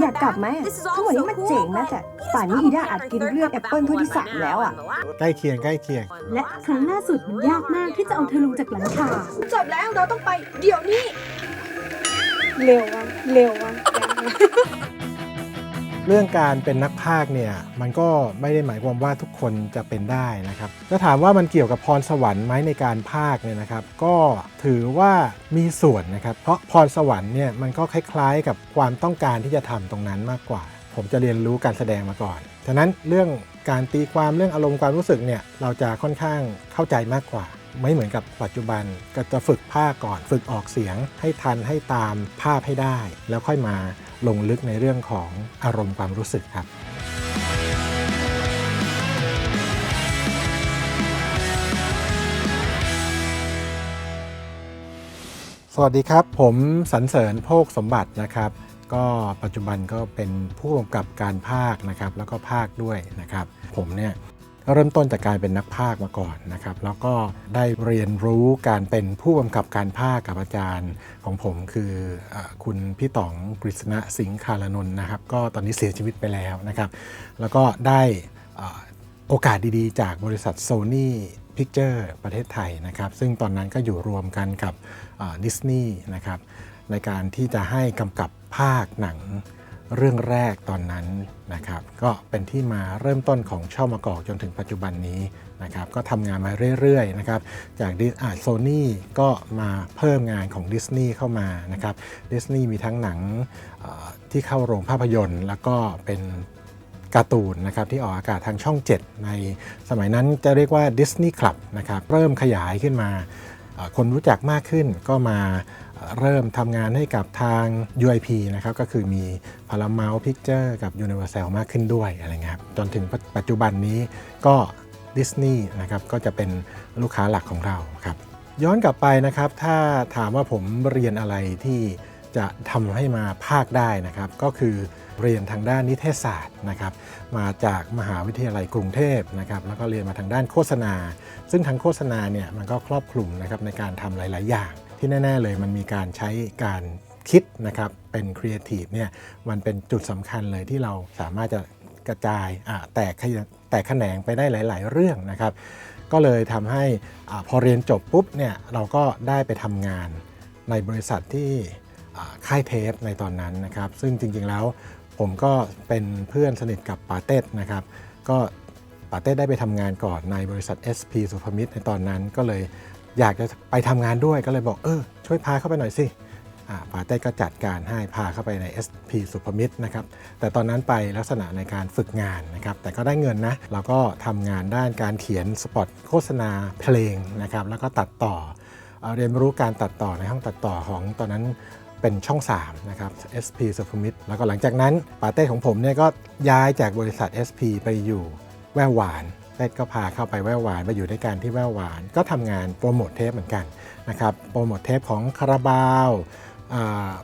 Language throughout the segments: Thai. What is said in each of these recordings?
อยากกลับไหมอะถ้าวันนี้มันเจ๋งนะแต่ป่านนี้อีด้าอาจกินเลือดแอปเปิลถ้วยที่สามแล้วอะ ใกล้เคียงใกล้เคียง และครั้งล่าสุดมันยากมากที่จะเอาเธอลงจากหลังคา จบแล้วเราต้องไป เดี๋ยวนี้ เร็ววะเร็ววะ เรื่องการเป็นนักพากเนี่ยมันก็ไม่ได้หมายความว่าทุกคนจะเป็นได้นะครับถ้าถามว่ามันเกี่ยวกับพรสวรรค์ไหมในการพากเนี่ยนะครับก็ถือว่ามีส่วนนะครับ เพราะพรสวรรค์เนี่ยมันก็คล้ายๆ กับความต้องการที่จะทำตรงนั้นมากกว่า ผมจะเรียนรู้การแสดงมาก่อนฉะนั้นเรื่องการตีความเรื่องอารมณ์ความรู้สึกเนี่ยเราจะค่อนข้างเข้าใจมากกว่า ไม่เหมือนกับปัจจุบันก็จะฝึกภาคก่อน ฝึกออกเสียงให้ทันให้ตามภาพให้ได้ แล้วค่อยมา ลงลึกในเรื่องของอารมณ์ความรู้สึกครับสวัสดีครับ ผมสันเสริญโภคสมบัตินะครับ ก็ปัจจุบันก็เป็นผู้กำกับการภาคนะครับ แล้วก็ภาคด้วยนะครับ ผมเนี่ย เริ่มต้นจากการเป็นนักภาคมาก่อนนะครับ แล้วก็ได้เรียนรู้การเป็นผู้กำกับการภาคกับอาจารย์ของผมคืออคุณพี่ต๋องกฤษณะสิงคารนนท์นะครับ ก็ตอนนี้เสียชีวิตไปแล้วนะครับ แล้วก็ได้โอกาสดีๆ จากบริษัท Sony Picture ประเทศไทยนะครับ ซึ่งตอนนั้นก็อยู่รวมกันกับดิสนีย์นะครับในการที่จะให้กำกับภาคหนัง เรื่องแรกตอนนั้นนะครับก็เป็นที่มาเริ่มต้นของช่อมะกอกจนถึงปัจจุบันนี้นะครับก็ทำงานมาเรื่อยๆนะครับจากดิอาโซนี่ก็มาเพิ่มงานของดิสนีย์เข้ามานะครับดิสนีย์มีทั้งหนังที่เข้าโรงภาพยนตร์ แล้วก็เป็นการ์ตูนนะครับที่ออกอากาศทางช่อง 7 ในสมัยนั้นจะเรียกว่า Disney Club นะครับเริ่มขยายขึ้นมาคนรู้จักมากขึ้นก็มา เริ่มทำงานให้กับทาง UIP นะครับก็คือมี Paramount Picture กับ Universal มากขึ้นด้วยอะไรเงี้ยครับจนถึงปัจจุบันนี้ก็ดิสนีย์นะครับก็จะเป็นลูกค้าหลักของเราครับย้อนกลับไปนะครับ ถ้าถามว่าผมเรียนอะไรที่จะทำให้มาภาคได้นะครับ ก็คือเรียนทางด้านนิเทศศาสตร์นะครับ มาจากมหาวิทยาลัยกรุงเทพนะครับ แล้วก็เรียนมาทางด้านโฆษณา ซึ่งทางโฆษณาเนี่ยมันก็ครอบคลุมนะครับในการทำหลาย ๆ อย่าง ที่แน่ ๆ เลยมันมีการใช้การคิดนะครับเป็นครีเอทีฟเนี่ยมันเป็นจุดสำคัญเลยที่เราสามารถจะกระจายแตกแตกแขนงไปได้หลาย ๆ เรื่องนะครับ ก็เลยทำให้อพอเรียนจบปุ๊บเนี่ยเราก็ได้ไปทำงานในบริษัทที่ค่ายเทปในตอนนั้นนะครับ ซึ่งจริง ๆ แล้วผมก็เป็นเพื่อนสนิทกับปาเต้นะครับ ก็ปาเต้ได้ไปทำงานก่อนในบริษัท SP สุภมิตรในตอนนั้นก็เลย อยากจะไปทำงานด้วยก็เลยบอกเออช่วยพาเข้าไปหน่อยสิอ่าปาเต้ก็จัดการให้พาเข้าไปใน SP สุภมิตรนะครับ แต่ตอนนั้นไปลักษณะในการฝึกงานนะครับ แต่ก็ได้เงินนะ เราก็ทำงานด้านการเขียนสปอตโฆษณาเพลงนะครับ แล้วก็ตัดต่อเอเรียนรู้การตัดต่อในห้องตัดต่อของตอนนั้นเป็นช่อง 3 นะครับ SP สุภมิตร แล้วก็หลังจากนั้นปาเต้ของผมเนี่ยก็ย้ายจากบริษัท SP ไปอยู่แววหวาน เต้ก็พาเข้าไปแววหวานไปอยู่ด้วยกันที่แววหวาน ก็ทำงานโปรโมทเทปเหมือนกันนะครับโปรโมทเทปของคาราบาว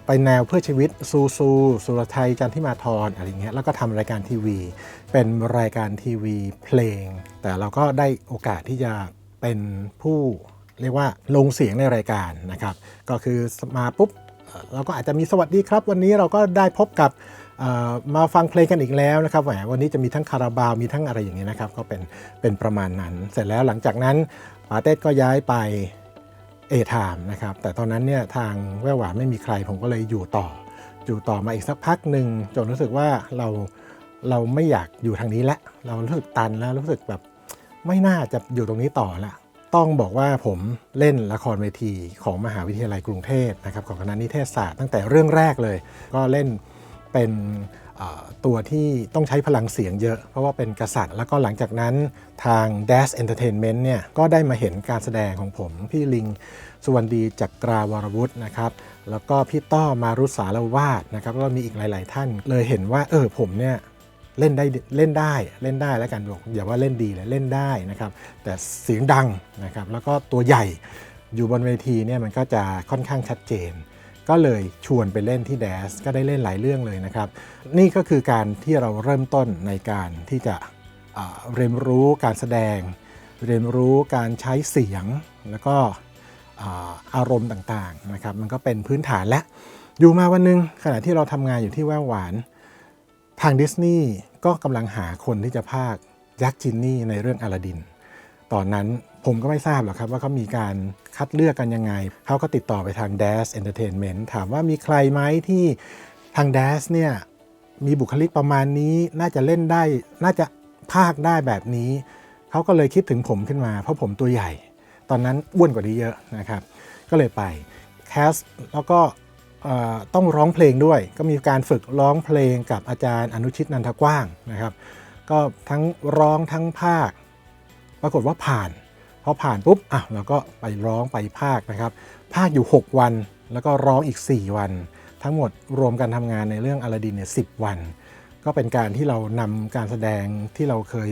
ไปแนวเพื่อชีวิตซูซูสุรไทยจันทิมาทรอะไรเงี้ยแล้วก็ทำรายการทีวี เป็นรายการทีวีเพลง แต่เราก็ได้โอกาสที่จะเป็นผู้เรียกว่าลงเสียงในรายการนะครับ ก็คือมาปุ๊บเราก็อาจจะมีสวัสดีครับ วันนี้เราก็ได้พบกับ มาฟังเพลงกันอีกแล้วนะครับแหมวันนี้จะมีทั้งคาราบาวมีทั้งอะไรอย่างเงี้ยนะครับก็เป็นเป็นประมาณนั้น เสร็จแล้วหลังจากนั้นปาเต้ก็ย้ายไปเอทามนะครับแต่ตอนนั้นเนี่ยทางแว่วหวานไม่มีใครผมก็เลยอยู่ต่อ อยู่ต่อมาอีกสักพักหนึ่งจนรู้สึกว่าเราเราไม่อยากอยู่ทางนี้แล้วเรารู้สึกตันแล้วรู้สึกแบบไม่น่าจะอยู่ตรงนี้ต่อละต้องบอกว่าผมเล่นละครเวทีของมหาวิทยาลัยกรุงเทพนะครับของคณะนิเทศศาสตร์ตั้งแต่เรื่องแรกเลย ก็เล่น เป็นตัวที่ต้องใช้พลังเสียงเยอะ เพราะว่าเป็นกษัตริย์ แล้วก็หลังจากนั้นทาง Dash Entertainment เนี่ยก็ได้มาเห็นการแสดงของผมพี่ลิงสุวรรณดีจักราวรวุฒินะครับแล้วก็พี่ต้อมารุสารวาดนะครับแล้วก็มีอีกหลาย ๆ ท่าน เลยเห็นว่าเออผมเนี่ยเล่นได้เล่นได้เล่นได้แล้วกันบอกอย่าว่าเล่นดีเลยเล่นได้นะครับ แต่เสียงดังนะครับแล้วก็ตัวใหญ่อยู่บนเวทีเนี่ยมันก็จะค่อนข้างชัดเจน ก็เลยชวนไปเล่นที่แดสก็ได้เล่นหลายเรื่องเลยนะครับ นี่ก็คือการที่เราเริ่มต้นในการที่จะเรียนรู้การแสดง เรียนรู้การใช้เสียงแล้วก็อารมณ์ต่างๆนะครับ มันก็เป็นพื้นฐานและ อยู่มาวันหนึงขณะที่เราทำงานอยู่ที่แววหวาน ทางดิสนีย์ก็กำลังหาคนที่จะพากยักษ์จินนี่ในเรื่องอลาดิน ตอนนั้น ผมก็ไม่ทราบหรอกครับว่าเขามีการคัดเลือกกันยังไง เขาก็ติดต่อไปทาง Dash Entertainment ถามว่ามีใครไหมที่ทาง Dash เนี่ยมีบุคลิกประมาณนี้น่าจะเล่นได้ น่าจะพากได้แบบนี้ เขาก็เลยคิดถึงผมขึ้นมา เพราะผมตัวใหญ่ ตอนนั้นอ้วนกว่านี้เยอะนะครับ ก็เลยไปแคสแล้วก็ต้องร้องเพลงด้วย ก็มีการฝึกร้องเพลงกับอาจารย์อนุชิตนันทกว้างนะครับ ก็ทั้งร้องทั้งภาค ปรากฏว่าผ่าน อผ่านปุ๊บอะเราก็ไปร้องไปภาคนะครับ ภาคอยู่ 6 วัน แล้วก็ร้องอีก 4 วัน ทั้งหมดรวมกันทำงานในเรื่องอลาดินเนี่ยสิวัน ก็เป็นการที่เรานำการแสดงที่เราเคย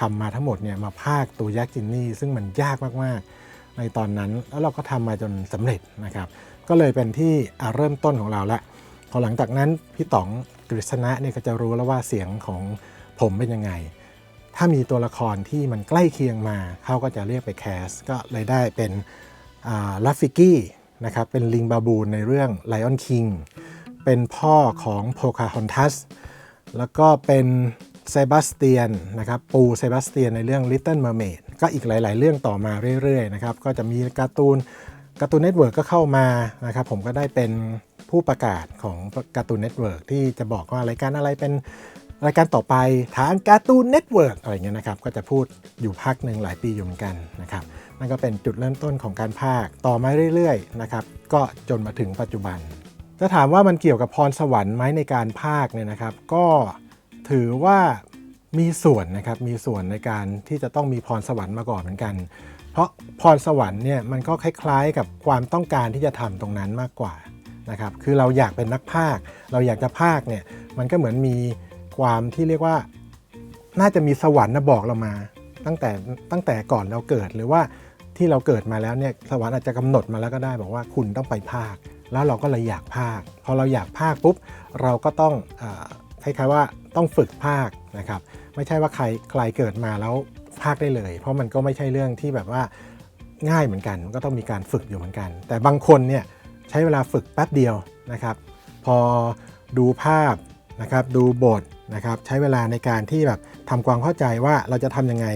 ทำมาทั้งหมดเนี่ยมาภาคตัวยักษ์จินนี่ ซึ่งมันยากมากๆ ในตอนนั้นแล้วเราก็ทำมาจนสำเร็จนะครับ ก็เลยเป็นที่เริ่มต้นของเราละพอหลังจากนั้นพี่ต๋องกฤษณะเนี่ยก็จะรู้แล้วว่าเสียงของผมเป็นยังไง ถ้ามีตัวละครที่มันใกล้เคียงมาเขาก็จะเรียกไปแคส ก็เลยได้เป็นลัฟฟิกี้นะครับเป็นลิงบาบูนในเรื่อง Lion King เป็นพ่อของโพคาฮอนทัสแล้วก็เป็นเซบาสเตียนนะครับปูเซบาสเตียนในเรื่อง Little Mermaid ก็อีกหลาย ๆ เรื่องต่อมาเรื่อย ๆ นะครับ ก็จะมีการ์ตูนการ์ตูนเน็ตเวิร์กก็เข้ามานะครับ ผมก็ได้เป็นผู้ประกาศของการ์ตูนเน็ตเวิร์กที่จะบอกว่ารายการอะไรเป็น รายการต่อไปทางการ์ตูนเน็ตเวิร์กอะไรเงี้ยนะครับ ก็จะพูดอยู่พักหนึ่งหลายปีอยู่เหมือนกันนะครับ นั่นก็เป็นจุดเริ่มต้นของการภาคต่อมาเรื่อยๆนะครับ ก็จนมาถึงปัจจุบัน จะถามว่ามันเกี่ยวกับพรสวรรค์ไหมในการภาคเนี่ยนะครับ ก็ถือว่ามีส่วนนะครับ มีส่วนในการที่จะต้องมีพรสวรรค์มาก่อนเหมือนกัน เพราะพรสวรรค์เนี่ยมันก็คล้ายๆ กับความต้องการที่จะทำตรงนั้นมากกว่านะครับ คือเราอยากเป็นนักภาค เราอยากจะภาคเนี่ย มันก็เหมือนมี ความที่เรียกว่าน่าจะมีสวรรค์นะบอกเรามา ตั้งแต่ตั้งแต่ก่อนเราเกิดหรือว่าที่เราเกิดมาแล้วเนี่ยสวรรค์อาจจะกำหนดมาแล้วก็ได้ บอกว่าคุณต้องไปภาค แล้วเราก็เลยอยากภาค พอเราอยากภาคปุ๊บเราก็ต้องคล้ายๆว่าต้องฝึกภาคนะครับ ไม่ใช่ว่าใครใครเกิดมาแล้วภาคได้เลย เพราะมันก็ไม่ใช่เรื่องที่แบบว่าง่ายเหมือนกันมันก็ต้องมีการฝึกอยู่เหมือนกัน แต่บางคนเนี่ยใช้เวลาฝึกแป๊บเดียวนะครับ พอดูภาพ นะครับดูบทนะครับใช้เวลาในการที่แบบทำความเข้าใจว่าเราจะทำยังไง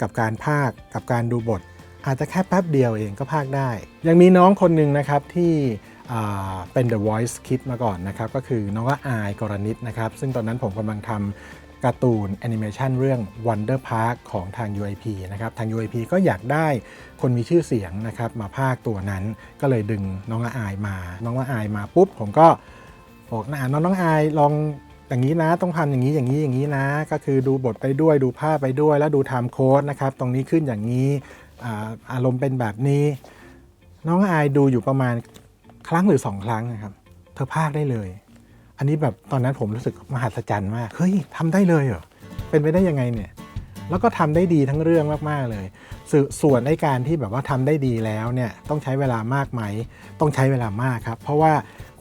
กับการภาคกับการดูบท อาจจะแค่แป๊บเดียวเองก็ภาคได้ ยังมีน้องคนหนึ่งนะครับที่เป็น The Voice Kid มาก่อนนะครับก็คือน้องว่าอายกรณิตนะครับซึ่งตอนนั้นผมกำลังทำการ์ตูนแอนิเมชันเรื่อง Wonder Park ของทาง UIP นะครับทาง UIP ก็อยากได้คนมีชื่อเสียงนะครับมาภาคตัวนั้นก็เลยดึงน้องว่าอายมา น้องว่าอายมาปุ๊บผมก็บอกนะน้องน้องอายลอง อย่างนี้นะต้องทำอย่างนี้อย่างนี้อย่างนี้นะ ก็คือดูบทไปด้วยดูภาพไปด้วย แล้วดูไทม์โค้ดนะครับ ตรงนี้ขึ้นอย่างนี้อาอารมณ์เป็นแบบนี้ น้องอายดูอยู่ประมาณครั้งหรือสองครั้งนะครับ เธอพากได้เลย อันนี้แบบตอนนั้นผมรู้สึกมหัศจรรย์มากเฮ้ยทำได้เลยเหรอเป็นไปได้ยังไงเนี่ยแล้วก็ทำได้ดีทั้งเรื่องมาก ๆ เลยสส่วนในการที่แบบว่าทำได้ดีแล้วเนี่ยต้องใช้เวลามากไหม ต้องใช้เวลามากครับ เพราะว่า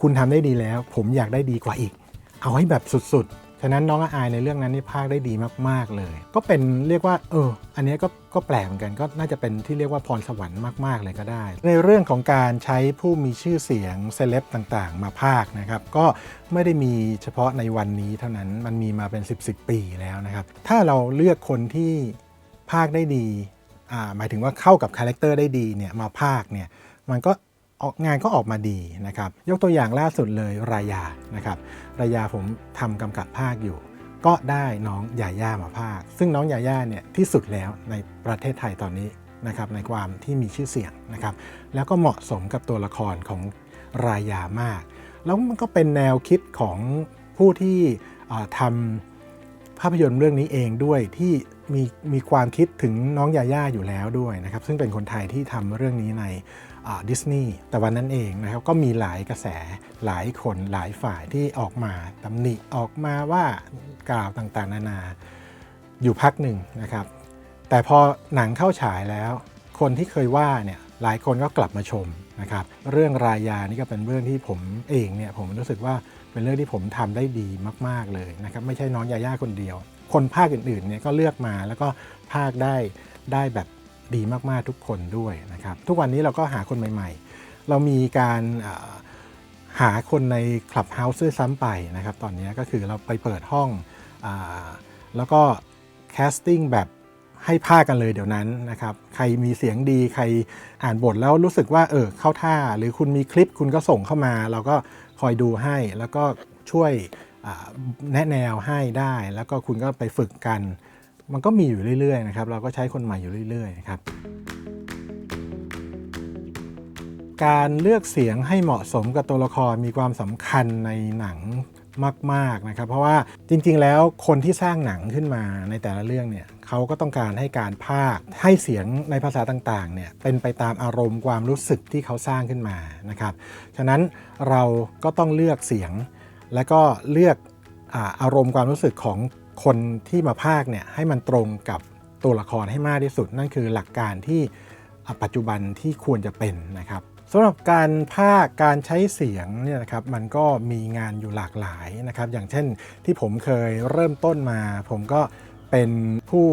คุณทำได้ดีแล้ว ผมอยากได้ดีกว่าอีก เอาให้แบบสุดๆ ฉะนั้นน้องอายในเรื่องนั้นนี่พากย์ได้ดีมาก ๆเลย ก็เป็นเรียกว่า เออ อันนี้ก็ก็แปลกเหมือนกันก็น่าจะเป็นที่เรียกว่าพรสวรรค์มากๆเลยก็ได้ ในเรื่องของการใช้ผู้มีชื่อเสียงเซเลบต่างๆ มาพากย์นะครับ ก็ไม่ได้มีเฉพาะในวันนี้เท่านั้นมันมีมาเป็น 10 10ปีแล้วนะครับ ถ้าเราเลือกคนที่พากย์ได้ดีอ่าหมายถึงว่าเข้ากับคาแรคเตอร์ได้ดีเนี่ยมาพากย์เนี่ยมันก็ ออกงานก็ออกมาดีนะครับ ยกตัวอย่างล่าสุดเลยรายานะครับรายาผมทำกำกับภาคอยู่ ก็ได้น้องยาย่ามาภาค ซึ่งน้องยาย่าเนี่ยที่สุดแล้วในประเทศไทยตอนนี้นะครับในความที่มีชื่อเสียงนะครับ แล้วก็เหมาะสมกับตัวละครของรายามาก แล้วมันก็เป็นแนวคิดของผู้ที่อ่าทำ ภาพยนตร์เรื่องนี้เองด้วยที่มีมีความคิดถึงน้องยาย่าอยู่แล้วด้วยนะครับ ซึ่งเป็นคนไทยที่ทำเรื่องนี้ในดิสนีย์แต่วันนั้นเองนะครับก็มีหลายกระแสหลายคนหลายฝ่ายที่ออกมาตำหนิออกมาว่ากล่าวต่างๆ นานาอยู่พักหนึ่งนะครับ แต่พอหนังเข้าฉายแล้ว คนที่เคยว่าเนี่ยหลายคนก็กลับมาชมนะครับ เรื่องรายานี่ก็เป็นเรื่องที่ผมเองเนี่ยผมรู้สึกว่า เป็นเรื่องที่ผมทำได้ดีมาก ๆเลยนะครับไม่ใช่น้องยาย่าคนเดียว คนภาคอื่นๆเนี่ยก็เลือกมาแล้วก็ภาคได้ได้แบบดีมากๆทุกคนด้วยนะครับทุกวันนี้เราก็หาคนใหม่ ๆ เรามีการหาคนในคลับเฮาส์ด้วยซ้ำไปนะครับตอนนี้ก็คือเราไปเปิดห้องอแล้วก็แคสติ้งแบบให้ภาคกันเลยเดี๋ยวนั้นนะครับ ใครมีเสียงดีใครอ่านบทแล้วรู้สึกว่าเออเข้าท่า หรือคุณมีคลิปคุณก็ส่งเข้ามา เราก็ คอยดูให้แล้วก็ช่วยแนะแนวให้ได้ แล้วก็คุณก็ไปฝึกกัน มันก็มีอยู่เรื่อยๆนะครับเราก็ใช้คนใหม่อยู่เรื่อยๆนะครับการเลือกเสียงให้เหมาะสมกับตัวละครมีความสำคัญในหนังมากๆนะครับ เพราะว่าจริงๆแล้วคนที่สร้างหนังขึ้นมาในแต่ละเรื่องเนี่ย เขาก็ต้องการให้การพากให้เสียงในภาษาต่างๆเนี่ยเป็นไปตามอารมณ์ความรู้สึกที่เขาสร้างขึ้นมานะครับ ฉะนั้นเราก็ต้องเลือกเสียง และก็เลือกอาอารมณ์ความรู้สึกของคนที่มาพากเนี่ยให้มันตรงกับตัวละครให้มากที่สุด นั่นคือหลักการที่ปัจจุบันที่ควรจะเป็นนะครับสำหรับการพากการใช้เสียงเนี่ยนะครับมันก็มีงานอยู่หลากหลายนะครับ อย่างเช่นที่ผมเคยเริ่มต้นมา ผมก็ เป็นผู้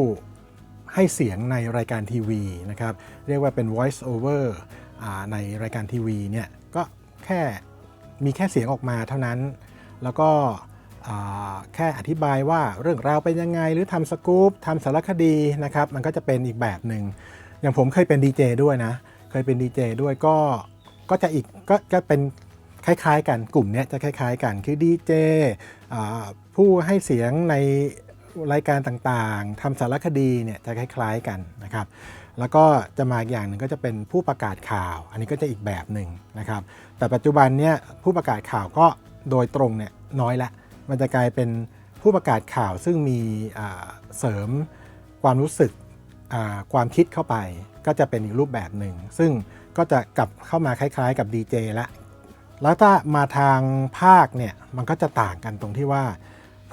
ให้เสียงในรายการทีวีนะครับ เรียกว่าเป็น voice over ในรายการทีวีเนี่ยก็แค่มีแค่เสียงออกมาเท่านั้น แล้วก็แค่อธิบายว่าเรื่องราวเป็นยังไง หรือทำสกู๊ปทำสารคดีนะครับ มันก็จะเป็นอีกแบบหนึ่งอย่างผมเคยเป็นดีเจด้วยนะ เคยเป็นดีเจด้วยก็ก็จะอีกก็ก็เป็นคล้ายๆ กันกลุ่มเนี้ยจะคล้าย ๆ กันคือดีเจผู้ให้เสียงใน รายการต่างๆทำสารคดีเนี่ยจะคล้ายๆกันนะครับ แล้วก็จะมาอีกอย่างหนึ่งก็จะเป็นผู้ประกาศข่าว อันนี้ก็จะอีกแบบหนึ่งนะครับ แต่ปัจจุบันเนี่ยผู้ประกาศข่าวก็โดยตรงเนี่ยน้อยละ มันจะกลายเป็นผู้ประกาศข่าวซึ่งมีเสริมความรู้สึกความคิดเข้าไป ก็จะเป็นอีกรูปแบบหนึ่ง ซึ่งก็จะกลับเข้ามาคล้ายๆกับดีเจละแล้วถ้ามาทางภาคเนี่ยมันก็จะต่างกันตรงที่ว่า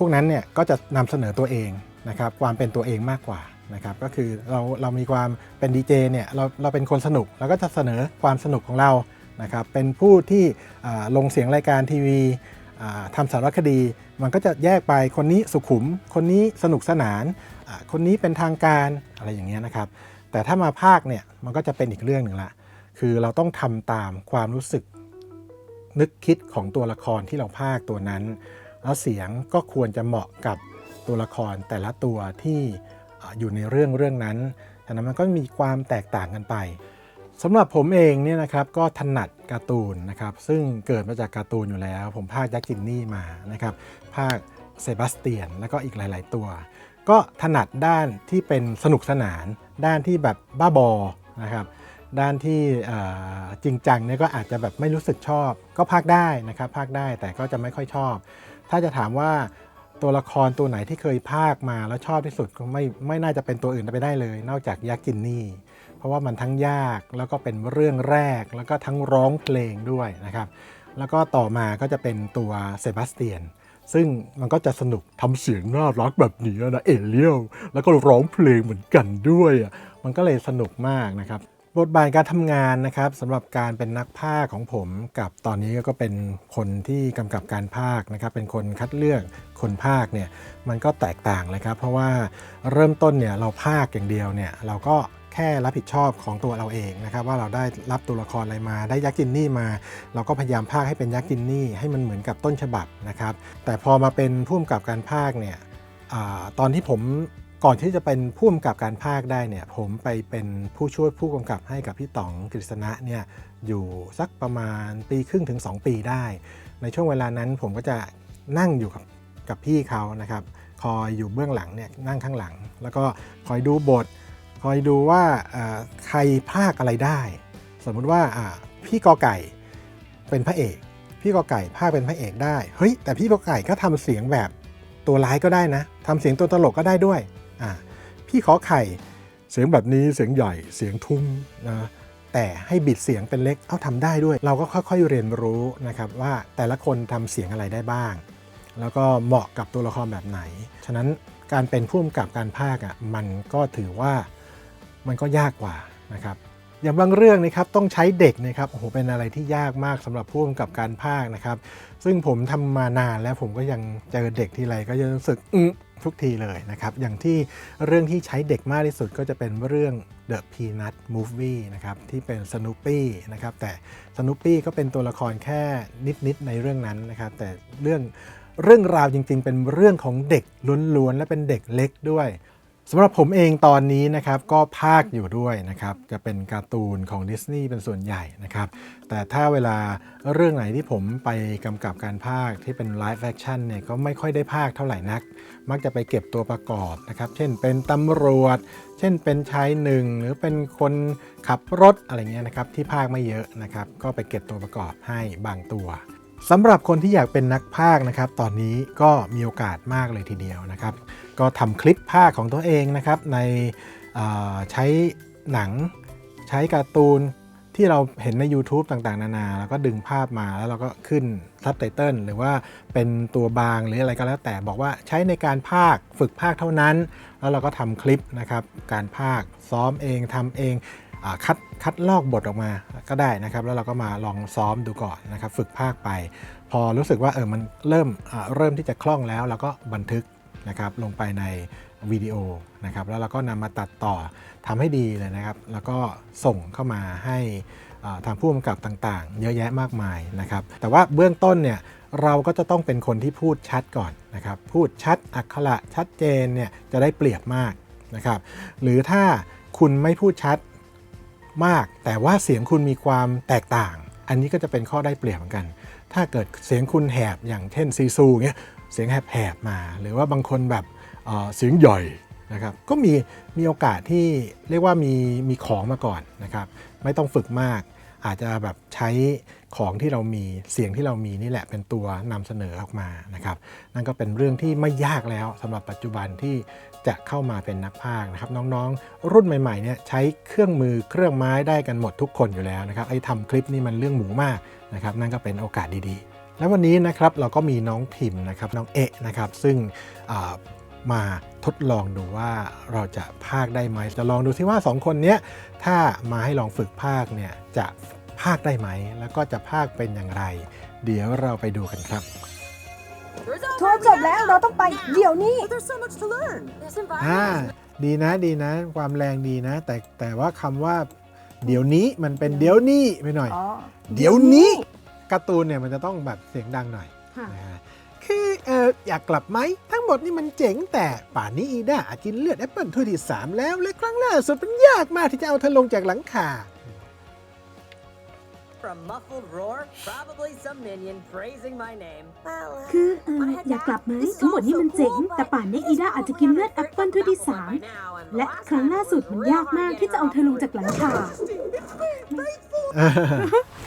วกนั้นเนี่ยก็จะนำเสนอตัวเองนะครับความเป็นตัวเองมากกว่านะครับก็คือเราเรามีความเป็นดีเจเนี่ยเราเราเป็นคนสนุกเราก็จะเสนอความสนุกของเรานะครับเป็นผู้ที่ลงเสียงรายการทีวีอ่าทำสารคดี มันก็จะแยกไปคนนี้สุขุม คนนี้สนุกสนาน คนนี้เป็นทางการอะไรอย่างเงี้ยนะครับ แต่ถ้ามาภาคเนี่ยมันก็จะเป็นอีกเรื่องหนึ่งละ คือเราต้องทำตามความรู้สึกนึกคิดของตัวละครที่เราพากย์ตัวนั้น แล้วเสียงก็ควรจะเหมาะกับตัวละครแต่ละตัวที่อยู่ในเรื่องเรื่องนั้นฉะนั้นมันก็มีความแตกต่างกันไปสำหรับผมเองเนี่ยนะครับก็ถนัดการ์ตูนนะครับซึ่งเกิดมาจากการ์ตูนอยู่แล้ว ผมพากย์ยักษ์จินนี่มานะครับพากย์เซบาสเตียนแล้วก็อีกหลาย ๆ ตัว ก็ถนัดด้านที่เป็นสนุกสนาน ด้านที่แบบบ้าบอนะครับด้านที่จริงจังเนี่ยก็อาจจะแบบไม่รู้สึกชอบ ก็พากได้นะครับพากได้แต่ก็จะไม่ค่อยชอบ ถ้าจะถามว่าตัวละครตัวไหนที่เคยพากมาแล้วชอบที่สุดก็ไม่ไม่น่าจะเป็นตัวอื่นไปได้เลย นอกจากยักษ์จินนี่ เพราะว่ามันทั้งยากแล้วก็เป็นเรื่องแรก แล้วก็ทั้งร้องเพลงด้วยนะครับ แล้วก็ต่อมาก็จะเป็นตัวเซบาสเตียน ซึ่งมันก็จะสนุกทำเสียงน่ารักแบบนี้นะเอเลียวแล้วก็ร้องเพลงเหมือนกันด้วยอะมันก็เลยสนุกมากนะครับ บทบาทการทำงานนะครับสำหรับการเป็นนักพากย์ของผมกับตอนนี้ก็เป็นคนที่กำกับการพากย์นะครับเป็นคนคัดเลือกคนพากย์เนี่ยมันก็แตกต่างเลยครับ เพราะว่าเริ่มต้นเนี่ยเราพากย์อย่างเดียวเนี่ยเราก็แค่รับผิดชอบของตัวเราเองนะครับว่าเราได้รับตัวละครอะไรมา ได้ยักษ์จินนี่มา เราก็พยายามพากย์ให้เป็นยักษ์จินนี่ให้มันเหมือนกับต้นฉบับนะครับแต่พอมาเป็นผู้กำกับการพากย์เนี่ยอตอนที่ผม ก่อนที่จะเป็นผู้กำกับการภาคได้เนี่ยผมไปเป็นผู้ช่วยผู้กำกับให้กับพี่ต๋องกฤษณะเนี่ยอยู่สักประมาณปีครึ่งถึง 2 ปีได้ ในช่วงเวลานั้นผมก็จะนั่งอยู่กับกับพี่เขานะครับคอยอยู่เบื้องหลังเนี่ยนั่งข้างหลัง แล้วก็คอยดูบท คอยดูว่าใครภาคอะไรได้ สมมุติว่าพี่กอไก่เป็นพระเอก พี่กอไก่ภาคเป็นพระเอกได้เฮ้ยแต่พี่กอไก่ก็ทำเสียงแบบตัวร้ายก็ได้นะทำเสียงตัวตลกก็ได้ด้วย อ่าพี่ขอไข่เสียงแบบนี้เสียงใหญ่เสียงทุ้มนะแต่ให้บิดเสียงเป็นเล็กเอ้าทำได้ด้วย เราก็ค่อยๆเรียนรู้นะครับว่าแต่ละคนทำเสียงอะไรได้บ้าง แล้วก็เหมาะกับตัวละครแบบไหน ฉะนั้นการเป็นผู้กำกับการภาคอะมันก็ถือว่ามันก็ยากกว่านะครับอย่างบางเรื่องนะครับต้องใช้เด็กนะครับโอ้โหเป็นอะไรที่ยากมากสำหรับผู้กำกับการภาคนะครับ ซึ่งผมทำมานานแล้วผมก็ยังเจอเด็กทีไรก็จะรู้สึกอื ทุกทีเลยนะครับ อย่างที่เรื่องที่ใช้เด็กมากที่สุดก็จะเป็นเรื่อง The Peanut Movie นะครับที่เป็น Snoopy นะครับแต่ Snoopy ก็เป็นตัวละครแค่นิดๆในเรื่องนั้นนะครับแต่เรื่องเรื่องราวจริง ๆ เป็นเรื่องของเด็กล้วนๆและเป็นเด็กเล็กด้วยสำหรับผมเองตอนนี้นะครับก็ภาคอยู่ด้วยนะครับจะเป็นการ์ตูนของดิสนีย์เป็นส่วนใหญ่นะครับแต่ถ้าเวลาเรื่องไหนที่ผมไปกำกับการภาคที่เป็นไลฟ์แฟคชั่นเนี่ยก็ไม่ค่อยได้ภาคเท่าไหร่นัก มักจะไปเก็บตัวประกอบนะครับ เช่นเป็นตำรวจ เช่นเป็นชายหนึ่งหรือเป็นคนขับรถอะไรเงี้ยนะครับที่ภาคไม่เยอะนะครับ ก็ไปเก็บตัวประกอบให้บางตัวสำหรับคนที่อยากเป็นนักพากย์นะครับ ตอนนี้ก็มีโอกาสมากเลยทีเดียวนะครับ ก็ทำคลิปภาคของตัวเองนะครับในใช้หนังใช้การ์ตูน ที่เราเห็นใน YouTube ต่างๆ นานา แล้วก็ดึงภาพมาแล้วเราก็ขึ้นซับไตเติลหรือว่าเป็นตัวบางหรืออะไรก็แล้วแต่บอกว่าใช้ในการภาคฝึกภาคเท่านั้น แล้วเราก็ทำคลิปนะครับ การภาคซ้อมเองทำเองคัดคัดลอกบทออกมาก็ได้นะครับ แล้วเราก็มาลองซ้อมดูก่อนนะครับ ฝึกภาคไป พอรู้สึกว่าเออมันเริ่มเริ่มที่จะคล่องแล้วเราก็บันทึกนะครับลงไปใน วิดีโอนะครับแล้วเราก็นำมาตัดต่อทำให้ดีเลยนะครับ แล้วก็ส่งเข้ามาให้ทางผู้กำกับต่างๆ เยอะแยะมากมายนะครับ แต่ว่าเบื้องต้นเนี่ยเราก็จะต้องเป็นคนที่พูดชัดก่อนนะครับ พูดชัดอักขระชัดเจนเนี่ยจะได้เปรียบมากนะครับ หรือถ้าคุณไม่พูดชัดมาก แต่ว่าเสียงคุณมีความแตกต่าง อันนี้ก็จะเป็นข้อได้เปรียบเหมือนกัน ถ้าเกิดเสียงคุณแหบอย่างเช่นซีซูเงี้ยเสียงแหบๆมา หรือว่าบางคนแบบ เสียงใหญ่นะครับก็มีมีโอกาสที่เรียกว่ามีมีของมาก่อนนะครับ ไม่ต้องฝึกมาก อาจจะแบบใช้ของที่เรามีเสียงที่เรามีนี่แหละเป็นตัวนำเสนอออกมานะครับ นั่นก็เป็นเรื่องที่ไม่ยากแล้วสำหรับปัจจุบันที่จะเข้ามาเป็นนักพากย์นะครับ น้องๆ รุ่นใหม่ๆเนี่ยใช้เครื่องมือเครื่องไม้ได้กันหมดทุกคนอยู่แล้วนะครับไอ้ทำคลิปนี่มันเรื่องหมูมากนะครับ นั่นก็เป็นโอกาสดีๆ แล้ววันนี้นะครับเราก็มีน้องพิมพ์นะครับน้องเอะนะครับซึ่ง มาทดลองดูว่าเราจะพากย์ได้ไหม จะลองดูซิว่าสองคนเนี้ยถ้ามาให้ลองฝึกพากย์เนี่ยจะพากย์ได้ไหม แล้วก็จะพากย์เป็นอย่างไร เดี๋ยวเราไปดูกันครับทัวร์จบแล้วเราต้องไปเดี๋ยวนี้ There's so much to learn. This อ่า environment ดีนะดีนะ ความแรงดีนะ แต่แต่ว่าคำว่า เดี๋ยวนี้มันเป็นเดี๋ยวนี้ไปหน่อยอ๋อเดี๋ยวนี้การ์ตูนเนี่ยมันจะต้องแบบเสียงดังหน่อยค่ะนะฮะ คือเอออยากกลับไหม ทั้งหมดนี่มันเจ๋งแต่ป่านนี้อีด้าอาจกินเลือดแอปเปิลถ้วยที่ 3 แล้ว และครั้งล่าสุดมันยากมากที่จะเอาเธอลงจากหลังคา from muffled roar, probably some minion praising my name. Well, uh, คือเอออยากกลับไหมทั้งหมดนี้มันเจ๋ง แต่ป่านนี้อีด้าอาจจะกินเลือดแอปเปิลถ้วยที่สามและครั้งล่าสุดมันยากมากที่จะเอาเธอลงจากหลังคา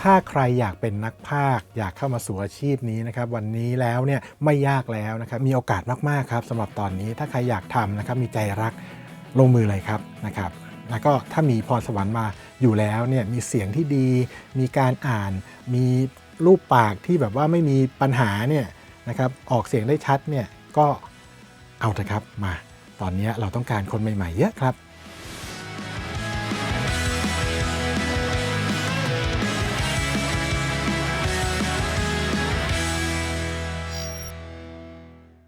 ถ้าใครอยากเป็นนักพากย์อยากเข้ามาสู่อาชีพนี้นะครับ วันนี้แล้วเนี่ยไม่ยากแล้วนะครับ มีโอกาสมาก ๆ ครับสำหรับตอนนี้ถ้าใครอยากทำนะครับ มีใจรักลงมือเลยครับนะครับ แล้วก็ถ้ามีพรสวรรค์มาอยู่แล้วเนี่ยมีเสียงที่ดี มีการอ่าน มีรูปปากที่แบบว่าไม่มีปัญหาเนี่ยนะครับออกเสียงได้ชัดเนี่ยก็เอาเถอะครับมา ตอนนี้เราต้องการคนใหม่ๆเยอะครับ